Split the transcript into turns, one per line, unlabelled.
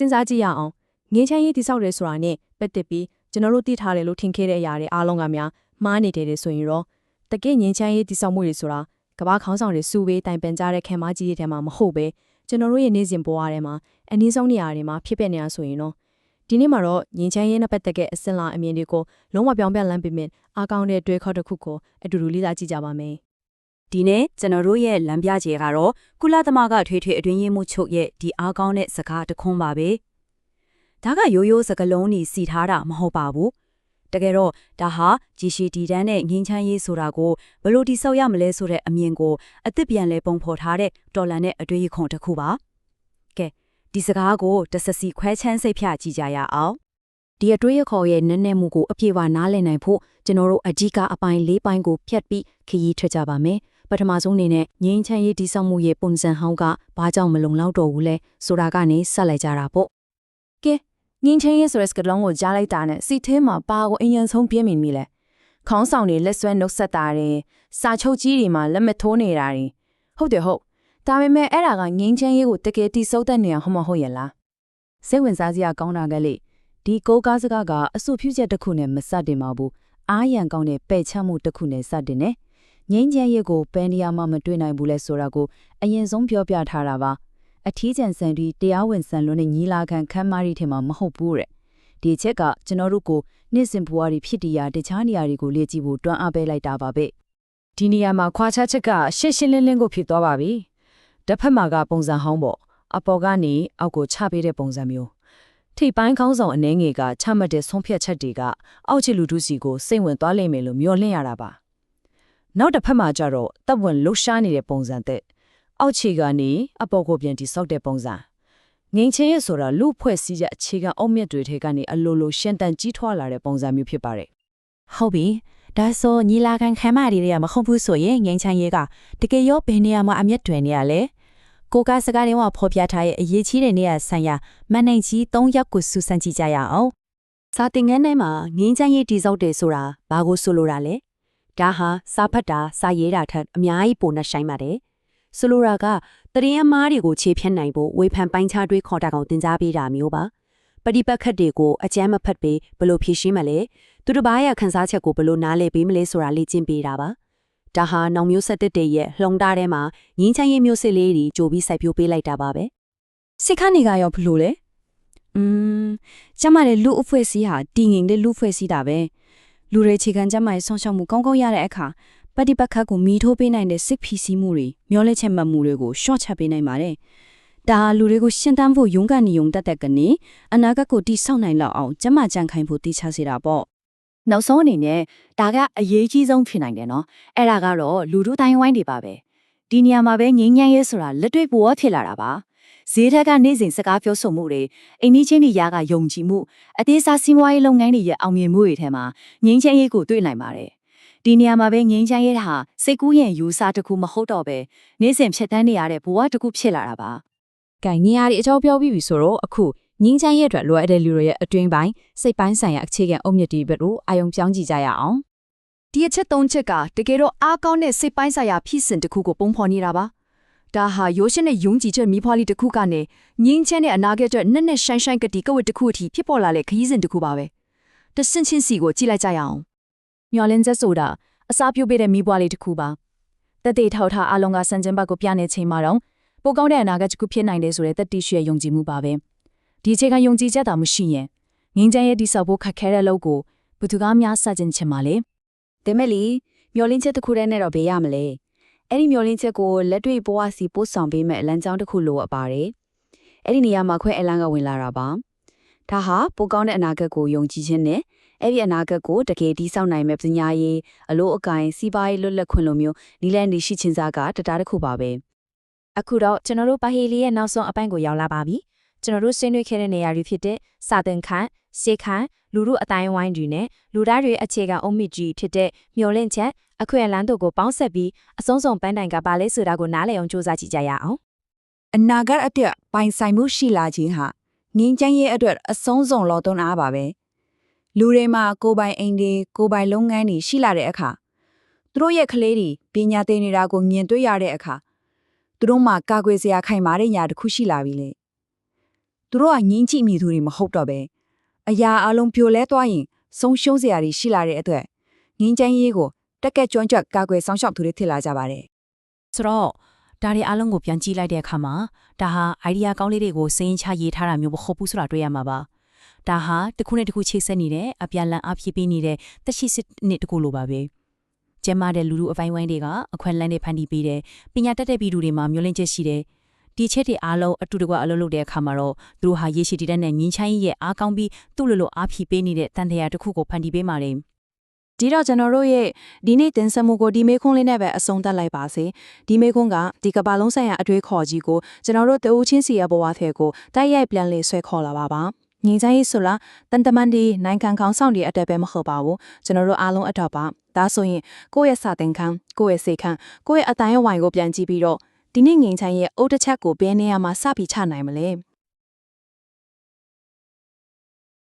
စဉ်းစားကြည့်ရအောင်ငင်းချမ်းရေးတိဆောက်ရဲဆိုတာနဲ့ပတ်သက်ပြီးကျွန်တော်တို့သိထားတယ်လို့ထင်ခဲ့တဲ့အရာတွေအားလုံးကများမှားနေတယ်ဆိုရင်တော့တကယ့်ငင်းချမ်းရေးတိဆောက်မှုတွေဆိုတာကမ္ဘာခေါင်းဆောင်တွေစူဝေးတိုင်ပန်ကြတဲ့ခံမကြီးတွေထဲမှာမဟုတ်ပဲကျွန်တော်တို့ရဲ့နေ့စဉ်ဘဝထဲမှာအနည်းဆုံးနေရာတွေမှာဖြစ်ပျက်နေတာဆိုရင်တော့ဒီနေ့မှာတော့ငင်းချမ်းရေးနဲ့ပတ်သက်တဲ့အစင်လာအမြင်တွေကိုလုံးဝပြောင်းပြန်လန်းပြီးမြင်အားကောင်းတဲ့တွေးခေါ်တစ်ခုကိုအတူတူလေးစားကြည့်ကြပါမယ်
ဒီနေ့ကျွန်တော်တို့ရဲ့လမ်းပြချေကတော့ကုလသမဂ္ဂထွေထွေအတွင်းရေးမှုချုပ်ရဲ့ဒီအားကောင်းတဲ့စကားတစ်ခွန်းပါပဲဒါကရိုးရိုးစကားလုံးကြီးစီထားတာမဟုတ်ပါဘူးတကယ်တော့ဒါဟာဂျီရှီတီတန်းနဲ့ငင်းချမ်းရေးဆိုတာကိုဘယ်လိုတိဆောက်ရမလဲဆိုတဲ့အမြင်ကိုအသစ်ပြန်လဲပုံဖော်ထားတဲ့တော်လန်တဲ့အတွေ့အခွန်တစ်ခုပါကဲဒီစကားကိုတဆစီခွဲချမ်းစိတ်ဖြကြည့်ကြရအောင်ဒီအတွေ့အခေါ်ရဲ့နည်းနည်းမှုကိုအပြည့်အဝနားလည်နိုင်ဖို့ကျွန်တော်တို့အဓိကအပိုင်း၄ပိုင်းကိုဖြတ်ပြီးခရီးထွက်ကြပါမယ်။ ပထမဆုံးအနေနဲ့ငင်းချမ်းရေးတိဆောက်မှုရဲ့ပုံစံဟောင်းကဘာကြောင့်မလုံလောက်တော့ဘူးလဲဆိုတာကနေဆက်လိုက်ကြတာပေါ့
ကဲငင်းချင်းရေးဆိုတဲ့စကားလုံးကိုကြားလိုက်တာနဲ့စီသေးမှာပါကိုအရင်ဆုံးပြင်းမိမိလဲခေါင်းဆောင်တွေလက်ဆွဲနှုတ်ဆက်တာတွေစာချုပ်ကြီးတွေမှာလက်မထိုးနေတာတွေဟုတ်တယ်ဟုတ်ဒါပေမဲ့အဲ့ဒါကငင်းချင်းရေးကိုတကယ်တိစောက်တဲ့နေရာဟုတ်မဟုတ်ရဲ့လား
စိတ်ဝင်စားစရာကောင်းတာကလေဒီကိုးကားစကားကအဆူဖြူချက်တစ်ခုနဲ့မစတင်ပါဘူးအားရန်ကောင်းတဲ့ပဲ့ချမှုတစ်ခုနဲ့စတင်နေ ငင်းချမ်းရက်ကိုပန်းတရားမှမတွေ့နိုင်ဘူးလဲဆိုတာကိုအရင်ဆုံးပြောပြထားတာပါအထီးကျန်ဆန်ပြီးတရားဝင်ဆန်လွန်းတဲ့ညီလာခံခမ်းမရီထဲမှာမဟုတ်ဘူးတဲ့ဒီချက်ကကျွန်တော်တို့ကိုနေ့စဉ်ဘဝတွေဖြစ်တရားတခြားနေရာတွေကိုလေ့ကြည့်ဖို့တွန်းအားပေးလိုက်တာပါပဲ
ဒီနေရာမှာခွာခြားချက်ကရှင်းရှင်းလင်းလင်းကိုဖြစ်သွားပါပြီတစ်ဖက်မှာကပုံစံဟောင်းပေါ့အပေါ်ကနေအောက်ကိုချပေးတဲ့ပုံစံမျိုးထိပ်ပိုင်းခေါင်းဆောင်အနေငယ်ကချမှတ်တဲ့ဆုံးဖြတ်ချက်တွေကအောက်ချီလူထုစီကိုစိတ်ဝင်သွားလိမ့်မယ်လို့မျှော်လင့်ရတာပါ နောက်တစ်ဖက်မှာကျတော့တပ်ဝင်လှုပ်ရှားနေတဲ့ပုံစံတဲ့အောက်ခြေကနေအပေါ်ကိုပြန်တိဆောက်တဲ့ပုံစံငင်းချင်းရဆိုတာလူဖွဲ့စည်းချက်အခြေခံအုတ်မြစ်တွေထဲကနေအလိုလိုရှင်းတန်ကြီးထွားလာတဲ့ပုံစံမျိုးဖြစ်ပါတယ်
ဟုတ်ပြီဒါဆိုညီလာခံခမ်းမတွေကမဟုတ်ဘူးဆိုရင်ငိမ့်ချမ်းရေးကတကယ်ရောဘယ်နေရာမှာအမျက်တွင်နေရလဲကိုကစကားတွေမှာဖော်ပြထားရဲ့အရေးကြီးတဲ့နေရာဆိုင်ရာမန်နိုင်ကြီး၃ယောက်ကိုစူးစမ်းကြည့်ကြရအောင်
စာတင်ငန်းထဲမှာငင်းချမ်းရေးတိစောက်တယ်ဆိုတာဘာကိုဆိုလိုတာလဲ ဒါဟာစာဖတ်တာစာရေးတာထက်အများကြီးပိုနှဆိုင်ပါတယ်ဆိုလိုတာကတရင်အမားတွေကိုခြေဖြတ်နိုင်ဖို့ဝေဖန်ပိုင်းခြားတွေးခေါ်တာကောင်တင် जा ပေးတာမျိုးပါပฏิပတ်ခတ်တွေကိုအကြမ်းမဖတ်ပေးဘလို့ဖြည့်ရှင်းမလဲသူတစ်ပါးရဲ့ခန်းစားချက်ကိုဘလို့နားလည်ပေးမလဲဆိုတာလေ့ကျင့်ပေးတာပါဒါဟာနောင်မျိုးဆက်တစ်တရဲ့လှုံတားထဲမှာငင်းချမ်းရေးမျိုးစစ်လေးတွေကြိုပြီးစိုက်ပျိုးပေးလိုက်တာပါပဲ
စိတ်ခနေကရောဘလို့လဲ
อืมကျမတဲ့လူအဖွဲ့အစည်းဟာတည်ငြိမ်တဲ့လူအဖွဲ့အစည်းတာပဲ လူတွေခြေခံကျမရဲ့ဆုံးရှုံးမှုကောင်းကောင်းရတဲ့အခါပฏิပတ်ခတ်ကိုမီထိုးပေးနိုင်တဲ့စစ်ဖီစီးမှုတွေမျောလဲချက်မှတ်မှုတွေကိုရှော့ချပေးနိုင်ပါတယ်ဒါဟာလူတွေကိုရှင်းတမ်းဖို့勇敢နေုံတက်တဲ့ကနေအနာဂတ်ကိုတိဆောက်နိုင်လောက်အောင်ကျမကြံခိုင်ဖို့တိချစေတာပေါ့
နောက်ဆုံးအနေနဲ့ဒါကအရေးကြီးဆုံးဖြစ်နိုင်တယ်နော်အဲ့ဒါကတော့လူတို့တိုင်းဝိုင်းတွေပါပဲဒီနေရာမှာပဲငင်းညမ်းရဲဆိုတာလက်တွေ့ပေါ်ဖြစ်လာတာပါ ဈေးထက်ကနေ့စဉ်စကားပြောဆိုမှုတွေအိမ်နီးချင်းတွေရာကယုံကြည်မှုအသေးစားစီးပွားရေးလုပ်ငန်းတွေရဲ့အောင်မြင်မှုတွေထဲမှာငင်းချမ်းရေးကိုတွေ့နိုင်ပါတယ်ဒီနေရာမှာပဲငင်းချမ်းရဲတာဟာစိတ်ကူးရင်ယူဆတစ်ခုမဟုတ်တော့ပဲနေ့စဉ်ဖြတ်တန်းနေရတဲ့ဘဝတစ်ခုဖြစ်လာတာပါ
ကဲညီရဒီအကြောင်းပြောပြီးပြီဆိုတော့အခုငင်းချမ်းရဲ့အတွက်လိုအပ်တဲ့လူတွေရဲ့အတွင်းပိုင်းစိတ်ပိုင်းဆိုင်ရာအခြေခံအုတ်မြစ်တွေဘက်ကိုအာယုံပြောင်းကြည့်ကြရအောင်
ဒီအချက်သုံးချက်ကတကယ်တော့အားကောင်းတဲ့စိတ်ပိုင်းဆိုင်ရာဖြစ်စဉ်တစ်ခုကိုပုံဖော်နေတာပါ ဒါဟာရိုးရှင်းတဲ့ယုံကြည်ချက်မိဖွားလေးတစ်ခုကနေငင်းချမ်းတဲ့အနာဂတ်အတွက်နက်နက်ရှိုင်းရှိုင်းကတိကဝတ်တစ်ခုအထိဖြစ်ပေါ်လာတဲ့ခရီးစဉ်တစ်ခုပါပဲတဆင့်ချင်းစီကိုကြည့်လိုက်ကြရအောင်မျော်လင့်ချက်ဆိုတာအစာပြုတ်ပေးတဲ့မိဘလေးတစ်ခုပါတက်တေထောက်ထားအလုံးကစံကျင်ဘတ်ကိုပြနေချိန်မှာတော့ပိုကောင်းတဲ့အနာဂတ်တစ်ခုဖြစ်နိုင်တယ်ဆိုတဲ့တက်တိရှိရဲ့ယုံကြည်မှုပါပဲဒီအခြေခံယုံကြည်ချက်သာမရှိရင်ငင်းချမ်းရဲ့တိဆောက်ဖို့ခက်ခဲတဲ့လုပ်ကိုဘသူကများစကြင်ချင်ပါလေ
ဒါမဲ့လီမျောလင်းချက်တစ်ခုတည်းနဲ့တော့ဘေးရမလဲ အဲ့ဒီမျောလင်းချက်ကိုလက်တွေ့ဘဝစီပို့ဆောင်ပေးမဲ့အလံကြောင်းတစ်ခုလိုအပ်ပါတယ်အဲ့ဒီနေရာမှာခွဲအလံကဝင်လာတာပါဒါဟာပိုကောင်းတဲ့အနာဂတ်ကိုယုံကြည်ခြင်းနဲ့အဲ့ဒီအနာဂတ်ကိုတကယ်တည်ဆောက်နိုင်မဲ့ပညာရေးအလို့အကိုင်းစီးပွားရေးလွတ်လပ်ခွင့်လိုမျိုးနီလန်နေရှိချင်းစားကတတားတစ်ခုပါပဲ
အခုတော့ကျွန်တော်တို့ပါဟေလီရဲ့နောက်ဆုံးအပိုင်းကိုရောက်လာပါပြီကျွန်တော်တို့ဆွေးနွေးခဲ့တဲ့နေရာတွေဖြစ်တဲ့စာသင်ခန်းစေခန်းလူမှုအတိုင်းဝိုင်းတွေနဲ့လူသားတွေအခြေခံအုံမြင့်ကြီးဖြစ်တဲ့မျော်လင့်ချက် အခွင့်အလမ်းတို့ကိုပေါင်းဆက်ပြီးအဆုံးစုံပန်းတိုင်ကပါလဲဆိုတာကိုနားလည်အောင်စူးစမ်းကြည့်ကြရအောင်
အနာဂတ်အတွက်ပိုင်ဆိုင်မှုရှိလာခြင်းဟာငင်းချမ်းရဲ့အတွက်အဆုံးစုံလောသွန်းအားပါပဲလူတွေမှာကိုယ်ပိုင်အိမ်တွေကိုယ်ပိုင်လုပ်ငန်းတွေရှိလာတဲ့အခါသူတို့ရဲ့ကလေးတွေပညာသင်နေတာကိုမြင်တွေ့ရတဲ့အခါသူတို့မှာကာကွယ်စရာခိုင်မာတဲ့ညာတစ်ခုရှိလာပြီလေသူတို့ကငင်းကြည့်မိသူတွေမဟုတ်တော့ပဲအရာအလုံးပြိုလဲသွားရင်ဆုံးရှုံးစရာတွေရှိလာတဲ့အတွက်ငင်းချမ်းရေးကို တက်ကက်ကျွမ်းကြွက်ကာကွယ်ဆောင်ရှောက်သူတွေဖြစ်လာကြပါတယ်
ဆိုတော့ဒါတွေအားလုံးကိုပြန်ကြည့်လိုက်တဲ့အခါမှာဒါဟာ idea ကောင်းလေးတွေကိုစိတ်ရင်းချရေးထားတာမျိုးမဟုတ်ဘူးဆိုတာတွေ့ရမှာပါဒါဟာတစ်ခုနဲ့တစ်ခုချိတ်ဆက်နေတဲ့အပြန်လန်အဖြစ်ပေးနေတဲ့တက်ရှိစစ်နှစ်တစ်ခုလိုပါပဲကျမတဲ့လူလူအပိုင်းဝိုင်းတွေကအခွင့်အလမ်းတွေဖန်တီးပေးတယ်ပညာတတ်တဲ့ပြည်သူတွေမှာမျိုးလင့်ချက်ရှိတယ်ဒီချက်တွေအားလုံးအတူတကွအလုပ်လုပ်တဲ့အခါမှာတော့သူတို့ဟာရေရှိတည်တဲ့နဲ့ငင်းချိုင်းရဲ့အားကောင်းပြီးသူ့လိုလိုအားဖြည့်ပေးနေတဲ့တန်တရာတစ်ခုကိုဖန်တီးပေးမှာတယ်
ဒီတော့ကျွန်တော်တို့ရဲ့ဒီနေ့တင်ဆက်မှုကိုဒီမေခွန်းလေးနဲ့ပဲအဆုံးသတ်လိုက်ပါစေဒီမေခွန်းကဒီကမ္ဘာလုံးဆိုင်ရာအတွေ့ခေါ်ကြီးကိုကျွန်တော်တို့တဦးချင်းစီရဲ့ဘဝထဲကိုတိုက်ရိုက်ပြန်လေဆွဲခေါ်လာပါပါငင်းချိုင်းရေးဆိုလားတန်တမန်ဒီနိုင်ငံခေါင်းဆောင်တွေအတက်ပဲမဟုတ်ပါဘူးကျွန်တော်တို့အားလုံးအတော့ပါဒါဆိုရင်ကိုယ့်ရဲ့စာသင်ခန်းကိုယ့်ရဲ့စိတ်ခန်းကိုယ့်ရဲ့အတိုင်းအဝိုင်ကိုပြန်ကြည့်ပြီးတော့ဒီနေ့ငင်းချိုင်းရဲ့အုတ်တစ်ချက်ကိုဘယ်နေရာမှာစပြီးချနိုင်မလဲ